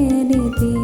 നെനതേ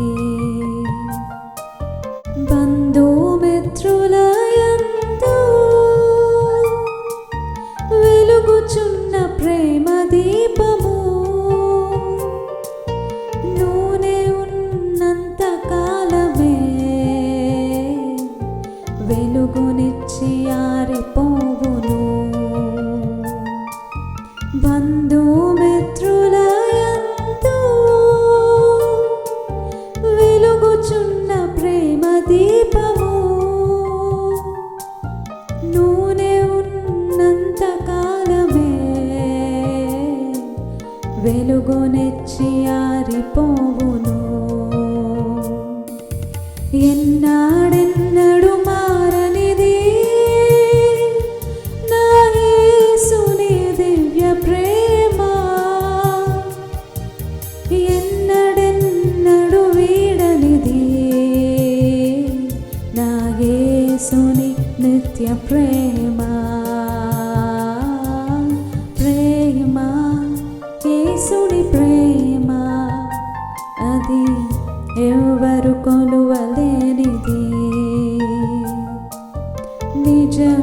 వెలుగునెచ్చి ఆరిపోవును. ఎన్నాడెన్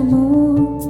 mo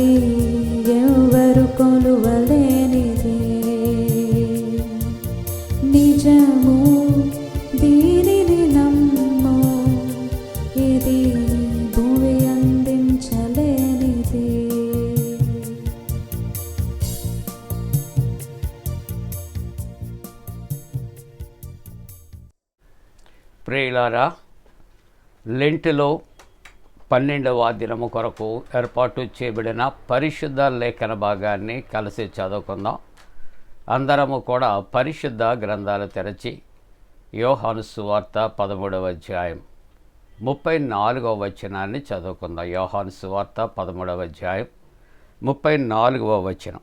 ఎవరు కొలువలేనిది. నిజము దీనిని నమ్ము ఇది భూమి అందించలేనిది. ప్రేలారా లెంటిలో పన్నెండవ దినము కొరకు ఏర్పాటు చేయబడిన పరిశుద్ధ లేఖన భాగాన్ని కలిసి చదువుకుందాం. అందరము కూడా పరిశుద్ధ గ్రంథాలు తెరచి యోహాను సువార్త పదమూడవ అధ్యాయం ముప్పై నాలుగవ వచనాన్ని చదువుకుందాం. యోహాను సువార్త పదమూడవ అధ్యాయం ముప్పై నాలుగవ వచనం.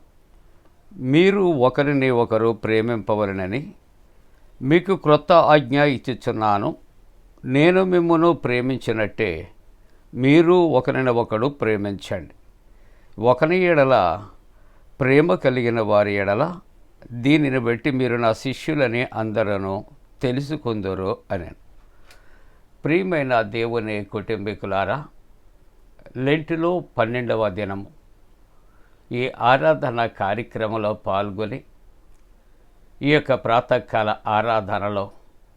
మీరు ఒకరిని ఒకరు ప్రేమింపవలనని మీకు క్రొత్త ఆజ్ఞ ఇచ్చుచున్నాను. నేను మిమ్మను ప్రేమించినట్టే మీరు ఒకరిని ఒకడు ప్రేమించండి. ఒకని ఎడల ప్రేమ కలిగిన వారి ఎడల దీనిని బట్టి మీరు నా శిష్యులని అందరూ తెలుసుకుందరు అని ప్రియమైన దేవుని కుటుంబీకులారా లెంటిలో పన్నెండవ దినము. ఈ ఆరాధన కార్యక్రమంలో పాల్గొని ఈ యొక్క ప్రాతకాల ఆరాధనలో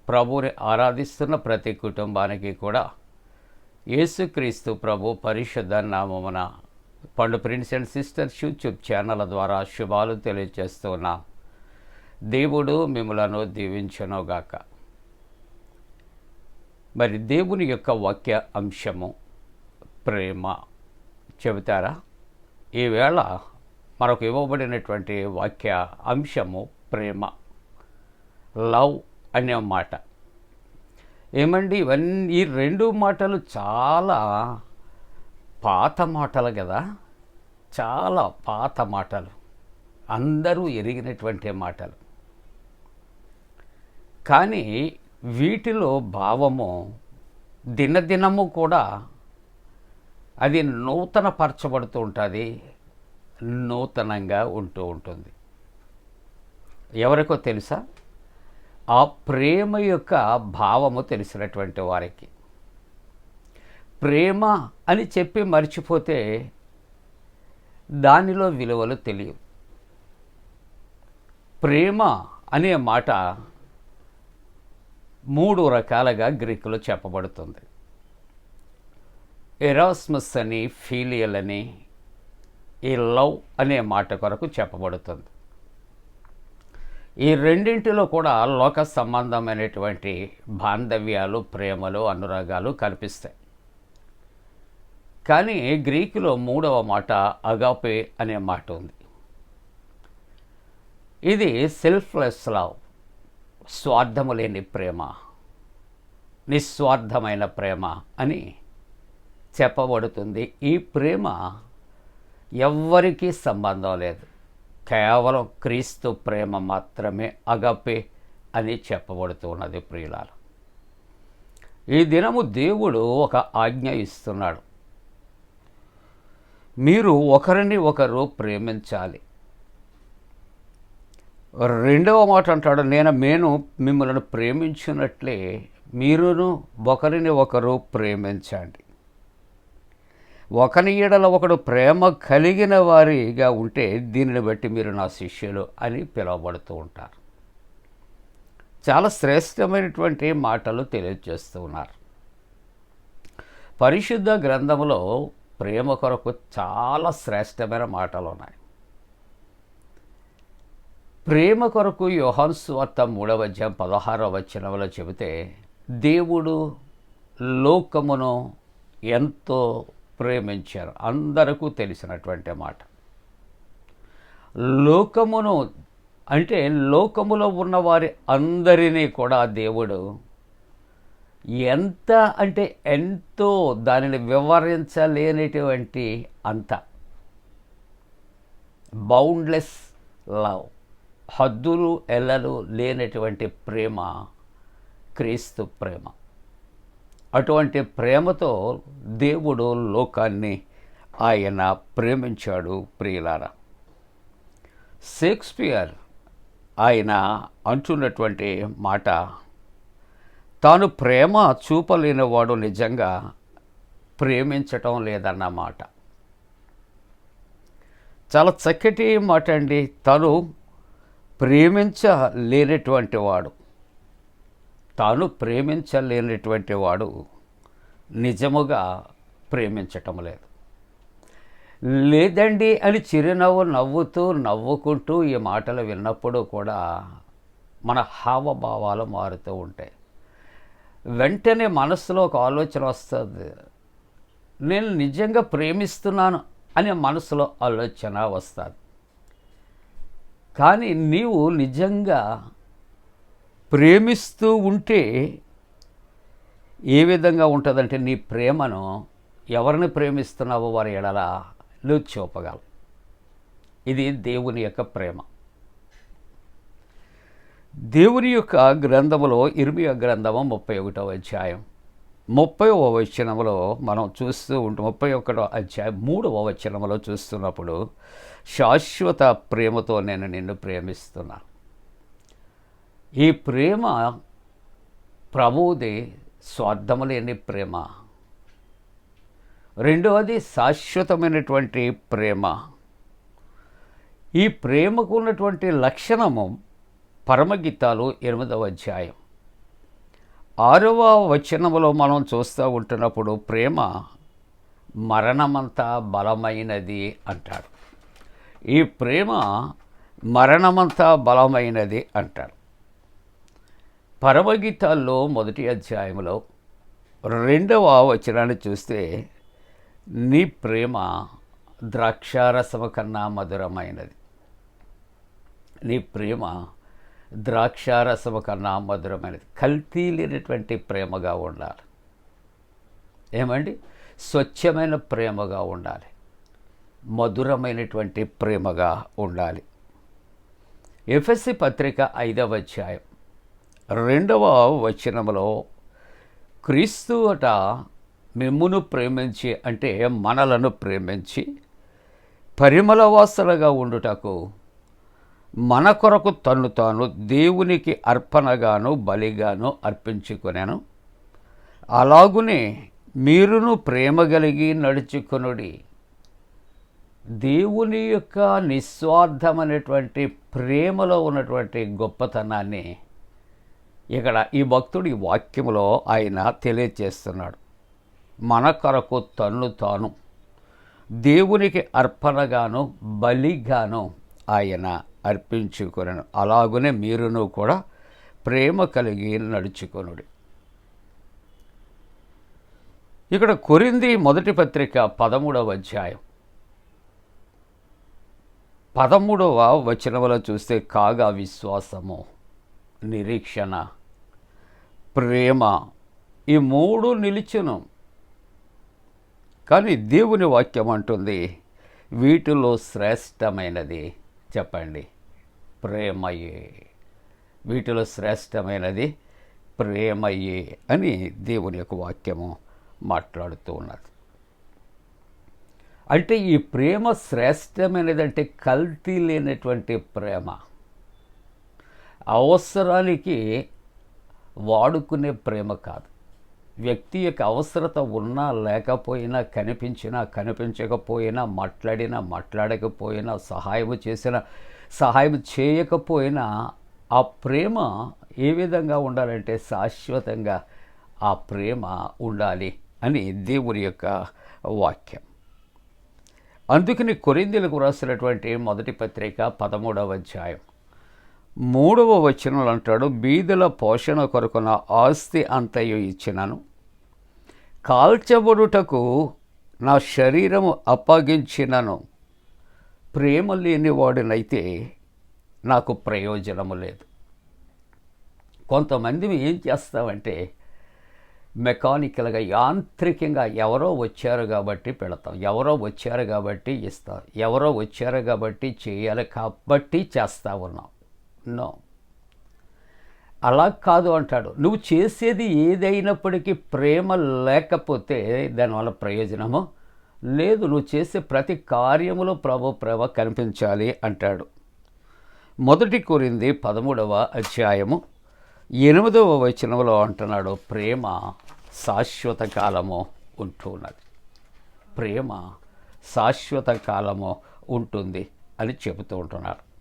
ప్రభువుని ఆరాధిస్తున్న ప్రతి కుటుంబానికి కూడా యేసుక్రీస్తు ప్రభు పరిశుద్ధ నామమున Pandu prince and sisters YouTube channel ద్వారా శుభాలు తెలియజేస్తున్నా. దేవుడు మిమ్మలను దీవించనుగాక. మరి దేవుని యొక్క వాక్య అంశము ప్రేమ. చెబుతారా? ఈవేళ మనకు ఇవ్వబడినటువంటి వాక్య అంశము ప్రేమ. లవ్ అనే మాట. ఏమండి ఇవన్నీ ఈ రెండు మాటలు చాలా పాత మాటలు కదా చాలా పాత మాటలు. అందరూ ఎరిగినటువంటి మాటలు. కానీ వీటిలో భావము దినదినము కూడా అది నూతన పరచబడుతూ ఉంటుంది నూతనంగా ఉంటూ ఉంటుంది. ఎవరికో తెలుసా? ఆ ప్రేమ యొక్క భావము తెలిసినటువంటి వారికి. ప్రేమ అని చెప్పి మర్చిపోతే దానిలో విలువలు తెలియవు. ప్రేమ అనే మాట మూడు రకాలుగా గ్రీకులో చెప్పబడుతుంది. ఎరాస్మస్ అని ఫీలియల్ అని ఈ లవ్ అనే మాట కొరకు చెప్పబడుతుంది. ఈ రెండింటిలో కూడా లోక సంబంధమైనటువంటి బాంధవ్యాలు ప్రేమలు అనురాగాలు కనిపిస్తాయి. కానీ గ్రీకులో మూడవ మాట అగాపే అనే మాట ఉంది. ఇది సెల్ఫ్లెస్ లవ్ స్వార్థము లేని ప్రేమ నిస్వార్థమైన ప్రేమ అని చెప్పబడుతుంది. ఈ ప్రేమ ఎవ్వరికీ సంబంధం లేదు. కేవలం క్రీస్తు ప్రేమ మాత్రమే అగపే అని చెప్పబడుతున్నది ప్రియులాలు ఈ దినము దేవుడు ఒక ఆజ్ఞ ఇస్తున్నాడు. మీరు ఒకరిని ఒకరు ప్రేమించాలి. రెండవ మాట అంటాడు నేను నేను మిమ్మల్ని ప్రేమించినట్లే మీరును ఒకరిని ఒకరు ప్రేమించండి. ఒకని ఈడల ఒకడు ప్రేమ కలిగిన వారిగా ఉంటే దీనిని బట్టి మీరు నా శిష్యులు అని పిలువబడుతూ ఉంటారు. చాలా శ్రేష్టమైనటువంటి మాటలు తెలియజేస్తూ ఉన్నారు. పరిశుద్ధ గ్రంథంలో ప్రేమ కొరకు చాలా శ్రేష్టమైన మాటలు ఉన్నాయి ప్రేమ కొరకు యోహాను సువార్త మూడవ అధ్యాయం పదహారవ వచనంలో చెబితే దేవుడు లోకమును ఎంతో ప్రేమించారు. అందరికీ తెలిసినటువంటి మాట. లోకమును అంటే లోకములో ఉన్నవారి అందరినీ కూడా దేవుడు ఎంత అంటే ఎంతో దానిని వివరించలేనటువంటి అంత బౌండ్లెస్ లవ్ హద్దులు ఎల్లలు లేనటువంటి ప్రేమ క్రీస్తు ప్రేమ. అటువంటి ప్రేమతో దేవుడు లోకాన్ని ఆయన ప్రేమించాడు ప్రియులారా. షేక్స్పియర్ ఆయన అంటున్నటువంటి మాట తాను ప్రేమ చూపలేనివాడు నిజంగా ప్రేమించటం లేదన్నమాట చాలా చక్కటి మాట అండి తను ప్రేమించలేనటువంటి వాడు. తాను ప్రేమించలేనటువంటి వాడు నిజముగా ప్రేమించటం లేదు. లేదండి అని చిరునవ్వు నవ్వుతూ నవ్వుకుంటూ ఈ మాటలు విన్నప్పుడు కూడా మన హావభావాలు మారుతూ ఉంటాయి. వెంటనే మనసులో ఒక ఆలోచన వస్తుంది. నేను నిజంగా ప్రేమిస్తున్నాను అనే మనసులో ఆలోచన వస్తుంది. కానీ నీవు నిజంగా ప్రేమిస్తూ ఉంటే ఏ విధంగా ఉంటుందంటే నీ ప్రేమను ఎవరిని ప్రేమిస్తున్నావో వారి ఎడల నువ్వు చూపగలవు ఇది దేవుని యొక్క ప్రేమ. దేవుని యొక్క గ్రంథములో ఇర్మియా గ్రంథము ముప్పై ఒకటో అధ్యాయం. ముప్పై వచనములో మనం చూస్తూ ఉంటే ముప్పై ఒకటో అధ్యాయం మూడవ వచనములో చూస్తున్నప్పుడు శాశ్వత ప్రేమతో నేను నిన్ను ప్రేమిస్తున్నాను ఈ ప్రేమ ప్రభువుది స్వార్థము లేని ప్రేమ. రెండవది శాశ్వతమైనటువంటి ప్రేమ. ఈ ప్రేమకు ఉన్నటువంటి లక్షణము పరమగీతాలు ఎనిమిదవ అధ్యాయం. ఆరవ వచనములో మనం చూస్తూ ఉంటున్నప్పుడు ప్రేమ మరణమంతా బలమైనది అంటాడు. ఈ ప్రేమ మరణమంతా బలమైనది అంటాడు. పరమగీతాల్లో మొదటి అధ్యాయంలో రెండవ వచనాన్ని చూస్తే నీ ప్రేమ ద్రాక్షారసము కన్నా మధురమైనది. నీ ప్రేమ ద్రాక్షారసము కన్నా మధురమైనది. కల్తీ లేనటువంటి ప్రేమగా ఉండాలి. ఏమండి? స్వచ్ఛమైన ప్రేమగా ఉండాలి. మధురమైనటువంటి ప్రేమగా ఉండాలి. ఎఫ్ఎస్సి పత్రిక ఐదవ అధ్యాయం. రెండవ వచనములో క్రీస్తు అట మిమ్మును ప్రేమించి అంటే మనలను ప్రేమించి పరిమళ వాసనగా ఉండుటకు మన కొరకు తన్ను తాను దేవునికి అర్పణగాను బలిగాను అర్పించుకునేను. అలాగునే మీరును ప్రేమ కలిగి నడుచుకునుడి. దేవుని యొక్క నిస్వార్థమైనటువంటి ప్రేమలో ఉన్నటువంటి గొప్పతనాన్ని ఇక్కడ ఈ భక్తుడి వాక్యంలో ఆయన తెలియచేస్తున్నాడు. మన కొరకు తన్ను తాను దేవునికి అర్పణగాను బలిగాను ఆయన అర్పించుకొనను. అలాగునే మీరును కూడా ప్రేమ కలిగి నడుచుకొనుడి. ఇక్కడ కొరింది మొదటి పత్రిక పదమూడవ అధ్యాయం. పదమూడవ వచనములో చూస్తే కాగా విశ్వాసము. నిరీక్షణ ప్రేమ ఈ మూడు నిలిచును. కానీ దేవుని వాక్యం అంటుంది వీటిలో శ్రేష్టమైనది చెప్పండి ప్రేమయే. వీటిలో శ్రేష్టమైనది ప్రేమయే అని దేవుని యొక్క వాక్యము మాట్లాడుతూ ఉన్నది. అంటే ఈ ప్రేమ శ్రేష్టమైనదంటే కల్తీ లేనటువంటి ప్రేమ. అవసరానికి వాడుకునే ప్రేమ కాదు. వ్యక్తి యొక్క అవసరత ఉన్నా లేకపోయినా కనిపించినా కనిపించకపోయినా మాట్లాడినా మాట్లాడకపోయినా సహాయం చేసినా సహాయం చేయకపోయినా ఆ ప్రేమ ఏ విధంగా ఉండాలంటే శాశ్వతంగా ఆ ప్రేమ ఉండాలి అని దేవుని యొక్క వాక్యం. అందుకని కొరిందీలకు రాసినటువంటి మొదటి పత్రిక పదమూడవ అధ్యాయం. మూడవ వచనంలో అంటాడు బీదుల పోషణ కొరకు నా ఆస్తి అంతయు ఇచ్చినాను. కాల్చబడుటకు నా శరీరము అప్పగించినను. ప్రేమ లేని వాడినైతే నాకు ప్రయోజనము లేదు. కొంతమంది ఏం చేస్తామంటే మెకానికల్గా యాంత్రికంగా ఎవరో వచ్చారు కాబట్టి పెడతాం. ఎవరో వచ్చారు కాబట్టి ఇస్తాం. ఎవరో వచ్చారు కాబట్టి చేయాలి కాబట్టి చేస్తూ ఉన్నాం. నో. అలా కాదు అంటాడు. నువ్వు చేసేది ఏదైనప్పటికీ ప్రేమ లేకపోతే దానివల్ల ప్రయోజనము లేదు. నువ్వు చేసే ప్రతి కార్యములో ప్రభు ప్రేమ కనిపించాలి అంటాడు. మొదటి కోరింది పదమూడవ అధ్యాయము ఎనిమిదవ వచనంలో అంటున్నాడు ప్రేమ శాశ్వత కాలము ఉంటూ ఉన్నది ప్రేమ శాశ్వత కాలము ఉంటుంది అని చెబుతూ ఉంటున్నారు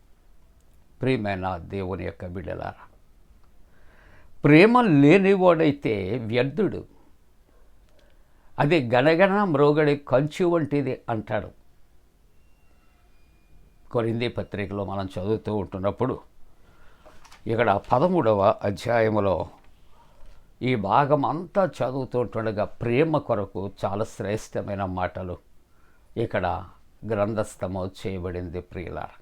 ప్రియమైన దేవుని యొక్క బిడ్డలారా? ప్రేమ లేనివాడైతే వ్యర్థుడు. అది గణగణ మ్రోగడి కంచు వంటిది అంటాడు. కొరింది పత్రికలో మనం చదువుతూ ఉంటున్నప్పుడు ఇక్కడ పదమూడవ అధ్యాయములో ఈ భాగం అంతా చదువుతుంటుండగా ప్రేమ కొరకు చాలా శ్రేష్టమైన మాటలు ఇక్కడ గ్రంథస్థము చేయబడింది ప్రియులారా.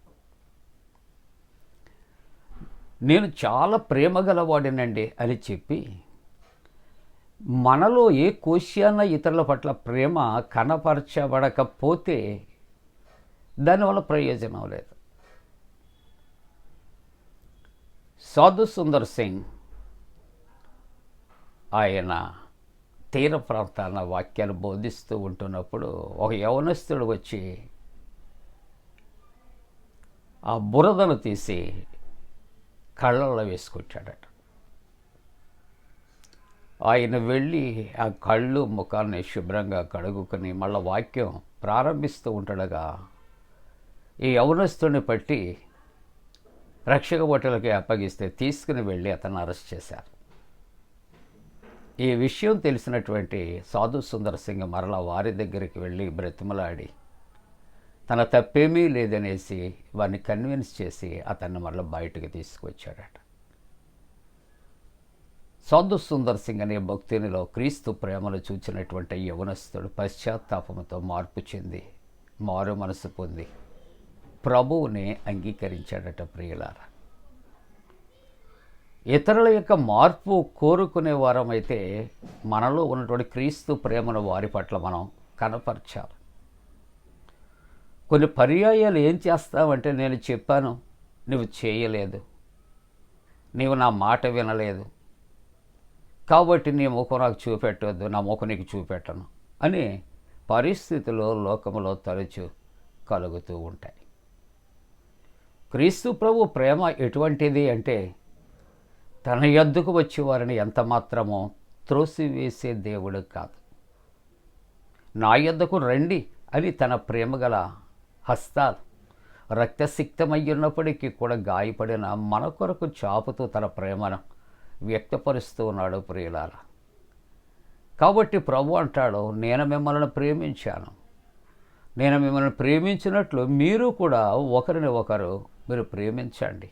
నేను చాలా ప్రేమ గలవాడినండి అని చెప్పి మనలో ఏ కోశాన ఇతరుల పట్ల ప్రేమ కనపరచబడకపోతే దానివల్ల ప్రయోజనం లేదు. సాధు సుందర్ సింగ్ ఆయన తీర ప్రాంతాన వాక్యాలు బోధిస్తూ ఉంటున్నప్పుడు ఒక యవనస్తుడు వచ్చి ఆ బురదను తీసి కళ్ళల్లో వేసుకొచ్చాడట. ఆయన వెళ్ళి ఆ కళ్ళు ముఖాన్ని శుభ్రంగా కడుగుకొని మళ్ళీ వాక్యం ప్రారంభిస్తూ ఉంటాడగా ఈ యవనస్తుని పట్టి రక్షక భటులకి అప్పగిస్తే తీసుకుని వెళ్ళి అతను అరెస్ట్ చేశారు. ఈ విషయం తెలిసినటువంటి సాధు సుందర్ సింగ్ మరలా వారి దగ్గరికి వెళ్ళి బ్రతిమలాడి తన తప్పేమీ లేదనేసి వారిని కన్విన్స్ చేసి అతన్ని మళ్ళీ బయటకు తీసుకువచ్చాడట. సాధు సుందర్ సింగ్ అనే భక్తునిలో క్రీస్తు ప్రేమను చూచినటువంటి యవనస్తుడు పశ్చాత్తాపంతో మార్పు చెంది మారు మనసు పొంది ప్రభువుని అంగీకరించాడట ప్రియులారా. ఇతరుల యొక్క మార్పు కోరుకునే వారమైతే మనలో ఉన్నటువంటి క్రీస్తు ప్రేమను వారి పట్ల మనం కనపరచాలి. కొన్ని పర్యాయాలు ఏం చేస్తావంటే నేను చెప్పాను నువ్వు చేయలేదు. నీవు నా మాట వినలేదు. కాబట్టి నీ ముఖం నాకు చూపెట్టవద్దు నా ముఖం నీకు చూపెట్టను అని పరిస్థితులు లోకంలో తరచు కలుగుతూ ఉంటాయి. క్రీస్తు ప్రభు ప్రేమ ఎటువంటిది అంటే తన ఎద్దుకు వచ్చే వారిని ఎంత మాత్రమో త్రోసివేసే దేవుడు కాదు. నా యొద్దకు రండి అని తన ప్రేమ గల హస్తాలు. రక్తసిక్తమయ్యున్నప్పటికీ కూడా గాయపడిన మన కొరకు చాపుతూ తన ప్రేమను వ్యక్తపరుస్తూ ఉన్నాడు ప్రియులాల కాబట్టి ప్రభు అంటాడు నేను మిమ్మల్ని ప్రేమించాను. నేను మిమ్మల్ని ప్రేమించినట్లు మీరు కూడా ఒకరిని ఒకరు మీరు ప్రేమించండి.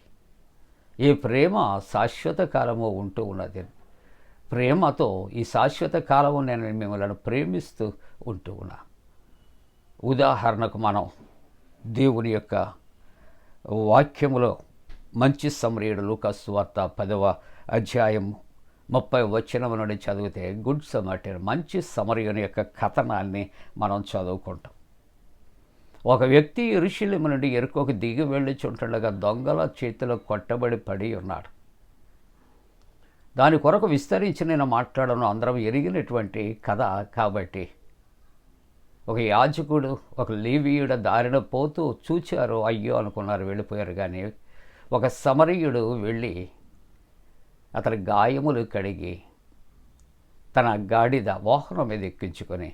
ఈ ప్రేమ శాశ్వత కాలము ఉంటూ ఉన్నది. ప్రేమతో ఈ శాశ్వత కాలము నేను మిమ్మల్ని ప్రేమిస్తూ ఉంటూ ఉన్నా. ఉదాహరణకు మనం దేవుని యొక్క వాక్యములో మంచి సమరీయుడు లూకాసు వార్త పదవ అధ్యాయం ముప్పై వచనం నుండి చదివితే గుడ్ సమటర్ మంచి సమరయుని యొక్క కథనాన్ని మనం చదువుకుంటాం. ఒక వ్యక్తి ఇరుషులిమ నుండి ఎరుకోకు దిగి వెళ్ళిచుంటుండగా దొంగల చేతిలో కొట్టబడి పడి ఉన్నాడు. దాని కొరకు విస్తరించి నేను మాట్లాడను అందరం ఎరిగినటువంటి కథ కాబట్టి ఒక యాజకుడు ఒక లేవీయుడు దారిన పోతూ చూచారు అయ్యో అనుకున్నారు వెళ్ళిపోయారు. కానీ ఒక సమరయుడు వెళ్ళి అతని గాయములు కడిగి తన గాడిద వాహనం మీద ఎక్కించుకొని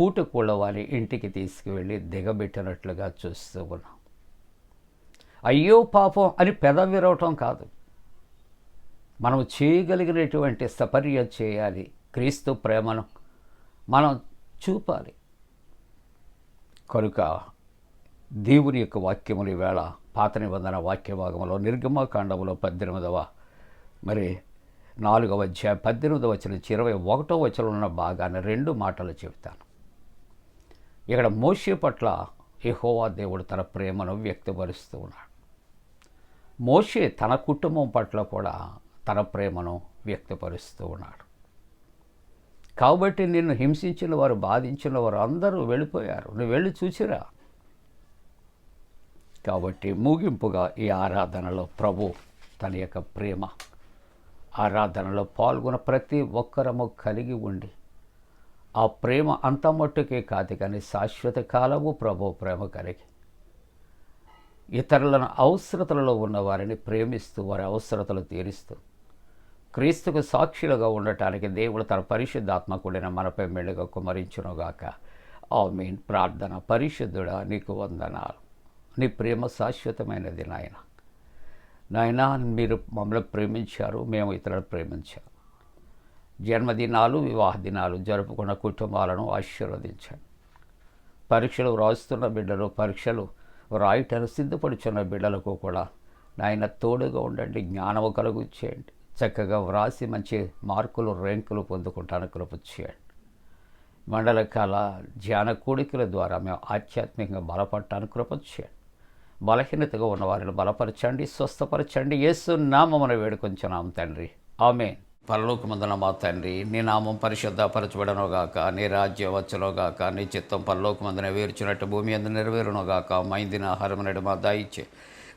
పూట వారి ఇంటికి తీసుకువెళ్ళి దిగబెట్టినట్లుగా చూస్తూ ఉన్నాం. అయ్యో పాపం అని పెద విరవటం కాదు. మనం చేయగలిగినటువంటి సపర్య చేయాలి. క్రీస్తు ప్రేమను మనం చూపాలి. కనుక దేవుని యొక్క వాక్యములు వేళ పాత నిబంధన వాక్య భాగంలో నిర్గమకాండములో పద్దెనిమిదవ మరి నాలుగవ అధ్యాయం పద్దెనిమిదవ వచ్చిన ఇరవై ఒకటో వచ్చిన ఉన్న భాగాన్ని రెండు మాటలు చెబుతాను. ఇక్కడ మోషే పట్ల యహోవా దేవుడు తన ప్రేమను వ్యక్తపరుస్తూ ఉన్నాడు. మోషే తన కుటుంబం పట్ల కూడా తన ప్రేమను వ్యక్తపరుస్తూ ఉన్నాడు. కాబట్టి నిన్ను హింసించిన వారు బాధించిన వారు అందరూ వెళ్ళిపోయారు. నువ్వు వెళ్ళి చూసిరా. కాబట్టి ముగింపుగా ఈ ఆరాధనలో ప్రభు తన యొక్క ప్రేమ ఆరాధనలో పాల్గొన్న ప్రతి ఒక్కరము కలిగి ఉండి ఆ ప్రేమ అంత మట్టుకే కాదు కానీ శాశ్వత కాలము ప్రభు ప్రేమ కలిగి ఇతరులను అవసరతలలో ఉన్న వారిని ప్రేమిస్తూ వారి అవసరతలు తీరుస్తూ క్రీస్తుకు సాక్షులుగా ఉండటానికి దేవుడు తన పరిశుద్ధాత్మ కూడిన మనపై మెళ్ళుగా కుమరించునుగాక. ఆమెన్. ప్రార్థన. పరిశుద్ధుడా నీకు వందనాలు. నీ ప్రేమ శాశ్వతమైనది నాయన. నాయన మీరు మమ్మల్ని ప్రేమించారు మేము ఇతరులను ప్రేమించాము జన్మదినాలు వివాహ దినాలు జరుపుకున్న కుటుంబాలను ఆశీర్వదించండి. పరీక్షలు వ్రాస్తున్న బిడ్డలు పరీక్షలు వ్రాయటానికి సిద్ధపడుచున్న బిడ్డలకు కూడా నాయన తోడుగా ఉండండి జ్ఞానము కలుగు చేయండి. చక్కగా వ్రాసి మంచి మార్కులు ర్యాంకులు పొందుకుంటాను కృప చేయండి మండల కాల ధ్యాన కూడికల ద్వారా మేము ఆధ్యాత్మికంగా బలపడటానికి కృప చేయండి బలహీనతగా ఉన్న వారిని బలపరచండి స్వస్థపరచండి. యేసు నామమున వేడుకొంచున్నాం తండ్రి. ఆమె పరలోకమందున మా తండ్రి నీ నామం పరిశుద్ధపరచబడనుగాక నీ రాజ్యం వచ్చునుగాక నీ చిత్తం పరలోకమందున వేర్చినట్టు భూమి అందు నెరవేరునుగాక మైందిన ఆహారం నడు మా దాయిచ్చే